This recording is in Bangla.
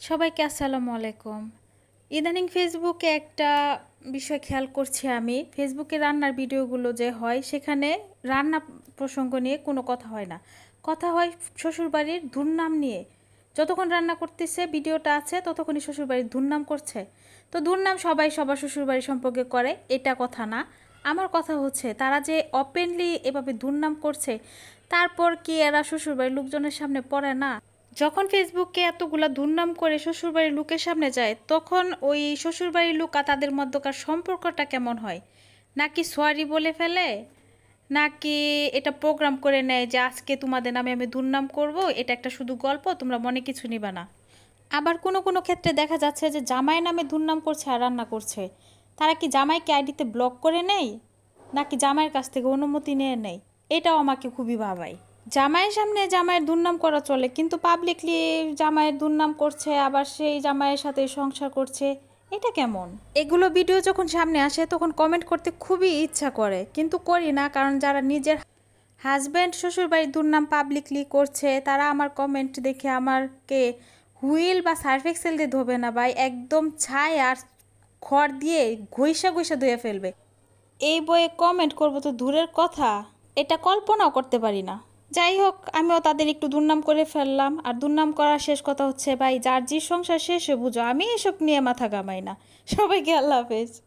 সবাইকে আসসালামু আলাইকুম। ইদানিং ফেসবুকে একটা বিষয় খেয়াল করছি আমি। ফেসবুকে রান্নার ভিডিওগুলো যে হয়, সেখানে রান্না প্রসঙ্গ নিয়ে কোনো কথা হয় না। কথা হয় শ্বশুরবাড়ির দুর্নাম নিয়ে। যতক্ষণ রান্না করতেছে, ভিডিওটা আছে, ততক্ষণই শ্বশুরবাড়ির দুর্নাম করছে। তো দুর্নাম সবাই সবার শ্বশুরবাড়ি সম্পর্কে করে, এটা কথা না। আমার কথা হচ্ছে, তারা যে ওপেনলি এভাবে দুর্নাম করছে, তারপর কি এরা শ্বশুরবাড়ির লোকজনের সামনে পড়ে না? যখন ফেসবুকে এতগুলা দুর্নাম করে শ্বশুরবাড়ির লোকের সামনে যায়, তখন ওই শ্বশুরবাড়ির লোক আর তাদের মধ্যকার সম্পর্কটা কেমন হয়? নাকি সরি বলে ফেলে? নাকি এটা প্রোগ্রাম করে নেয় যে আজকে তোমাদের নামে আমি দুর্নাম করব, এটা একটা শুধু গল্প, তোমরা মনে কিছু নিবা না? আবার কোনো কোনো ক্ষেত্রে দেখা যাচ্ছে যে জামাই নামে দুর্নাম করছে আর রান্না করছে। তারা কি জামাইকে আইডিতে ব্লক করে নেয়? নাকি জামাইয়ের কাছ থেকে অনুমতি নিয়ে নেয়? এটাও আমাকে খুবই ভাবায়। জামাইয়ের সামনে জামাইয়ের দুর্নাম করা চলে, কিন্তু পাবলিকলি জামাইয়ের দুর্নাম করছে, আবার সেই জামাইয়ের সাথে সংসার করছে, এটা কেমন? এগুলো ভিডিও যখন সামনে আসে, তখন কমেন্ট করতে খুবই ইচ্ছা করে, কিন্তু করি না, কারণ যারা নিজের হাজব্যান্ড শ্বশুরবাড়ির দুর্নাম পাবলিকলি করছে, তারা আমার কমেন্ট দেখে আমারকে হুইল বা সার্ফ এক্সেল দিয়ে ধোবে না ভাই, একদম ছাই আর খড় দিয়ে ঘইসা ঘইসা ধুয়ে ফেলবে। এই বইয়ে কমেন্ট করব তো দূরের কথা, এটা কল্পনাও করতে পারি না। যাই হোক, আমিও তাদের একটু দুর্নাম করে ফেললাম। আর দুর্নাম করার শেষ কথা হচ্ছে, ভাই, যার যে সংসার শেষে বুঝো আমি এসব নিয়ে মাথা কামাই না। সবাইকে আল্লাহ হাফেজ।